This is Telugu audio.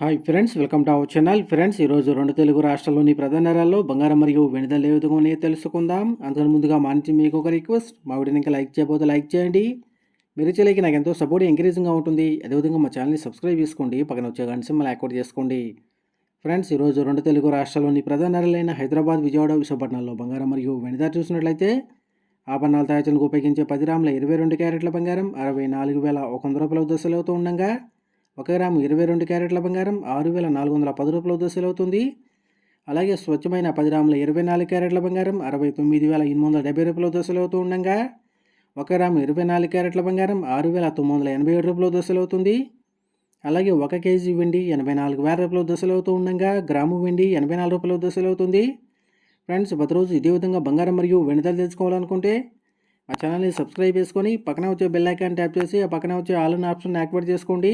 Hi friends welcome to our channel friends ఈరోజు రెండు తెలుగు రాష్ట్రాల్లోని ప్రధాన నగరాల్లో బంగారం మరియు వెనుదల ఏ విధంగా తెలుసుకుందాం. అందుకని ముందుగా మానించి మీకు ఒక రిక్వెస్ట్ మా వీడియోని ఇంకా లైక్ చేయబోతే లైక్ చేయండి. మీరు చేయలేక నాకు ఎంతో సపోర్ట్ ఎంకరేజింగ్గా ఉంటుంది. అదేవిధంగా మా ఛానల్ని సబ్స్క్రైబ్ చేసుకోండి. పక్కన వచ్చే గంట సింబల్ యాక్టివేట్ చేసుకోండి. ఫ్రెండ్స్ ఈరోజు రెండు తెలుగు రాష్ట్రాల్లోని ప్రధాన నగరాలైన హైదరాబాద్ విజయవాడ విశాఖపట్నంలో బంగారం మరియు వెనుద చూసినట్లయితే ఆభరణాల తయారీలకు ఉపయోగించే పది రాముల ఇరవై రెండు క్యారెట్ల బంగారం అరవై నాలుగు వేల ఒక వంద రూపాయల దశలవుతూ ఉండగా ఒక గ్రాము ఇరవై రెండు క్యారెట్ల బంగారం ఆరు వేల నాలుగు వందల పది రూపాయల దశలు అవుతుంది. అలాగే స్వచ్ఛమైన పది గ్రాముల ఇరవై నాలుగు క్యారెట్ల బంగారం అరవై తొమ్మిది వేల ఎనిమిది వందల డెబ్బై రూపాయల దశలు అవుతూ ఉండగా. ఒక గ్రాము ఇరవై నాలుగు క్యారెట్ల బంగారం ఆరు వేల తొమ్మిది వందల ఎనభై ఏడు రూపాయల దశలు అవుతుంది. అలాగే ఒక కేజీ వెండి ఎనభై నాలుగు వేల రూపాయల దశలు అవుతూ ఉండగా. గ్రాము వెండి ఎనభై నాలుగు రూపాయల దశలు అవుతుంది. ఫ్రెండ్స్ ప్రతిరోజు ఇదే విధంగా బంగారం మరియు వెండితలు తెలుసుకోవాలనుకుంటే మా ఛానల్ని సబ్స్క్రైబ్ చేసుకొని పక్కన వచ్చే బెల్ ఐకాన్ ట్యాప్ చేసి ఆ పక్కన వచ్చే ఆల్ ఆప్షన్ యాక్టివేట్ చేసుకోండి.